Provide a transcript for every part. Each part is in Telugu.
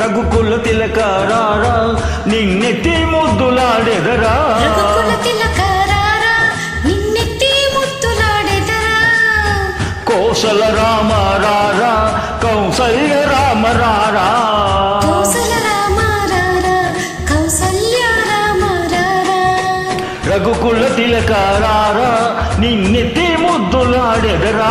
రఘుకుల తిలకారారా నిన్నెత్తి ముద్దులాడెదరా. రఘుకుల తిలకరారా నిన్నెత్తి ముద్దులాడెదరా. కోసల రామ రారా కౌసల్య రామ రారా కౌసల రామ రారా కౌసల్య రామ రారా రఘుకుల తిలకారారా నిన్నెత్తి ముద్దులాడెదరా.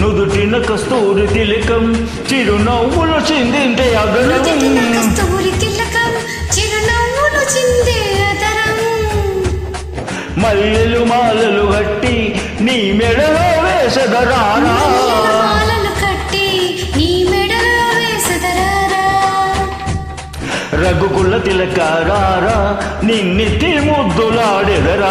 నుదుటిన కస్తూరి తిలకం చిరునవ్వులు చిందింటే అగరం కస్తూరి తిలకం చిరునవ్వులు చిందే అదరం మల్లెలు మాలలు కట్టి నీ మెడలో వేసదరారా రఘుకుల తిలకారారా నిన్నెత్తి ముద్దులాడెదరా.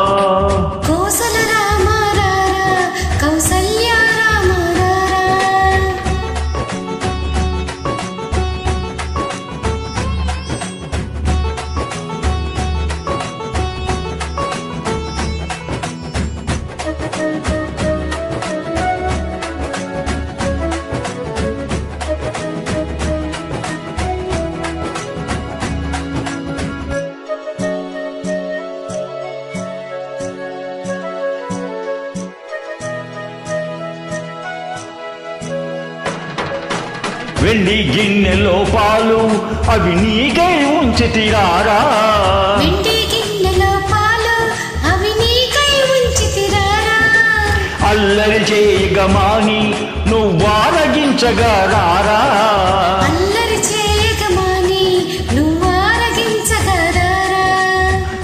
వెండి గిన్నెలో పాలు అవి నీకై ఉంచి తిరారా? అల్లరి చేయగమాని నువ్వారగించగా రారా?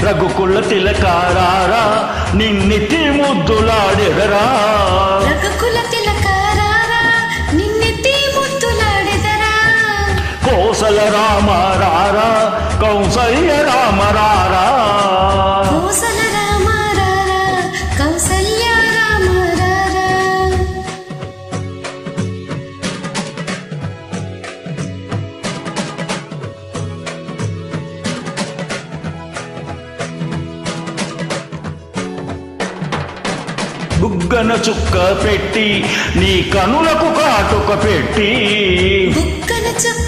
రఘుకుల తిలకారారా నిన్నెత్తి ముద్దులాడెదరా రఘుకుల తిలకరారా కోసల రామ రారా కౌసల్య రామ రారా. బుగ్గన చుక్క పెట్టి నీ కనులకు కాటుక పెట్టి. బుక్కన చుక్క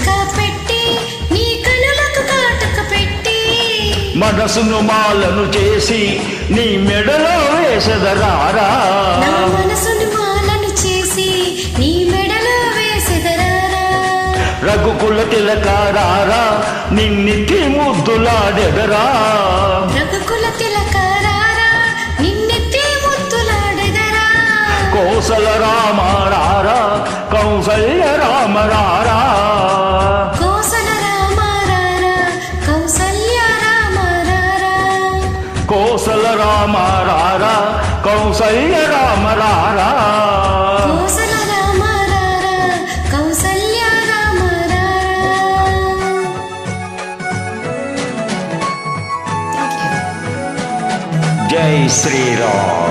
మనసును మాలను చేసి నీ మెడలో వేసదరారా రఘుకుల తిలకారారా నిన్నెత్తి ముద్దులాడెదరా రఘుకుల తిలకరారా నిన్నెత్తి ముద్దులాడెదరా కోసల రామ రారా కౌసల్య కోసల రామ రారా కౌసల్య రామ రారా. జై శ్రీరామ్.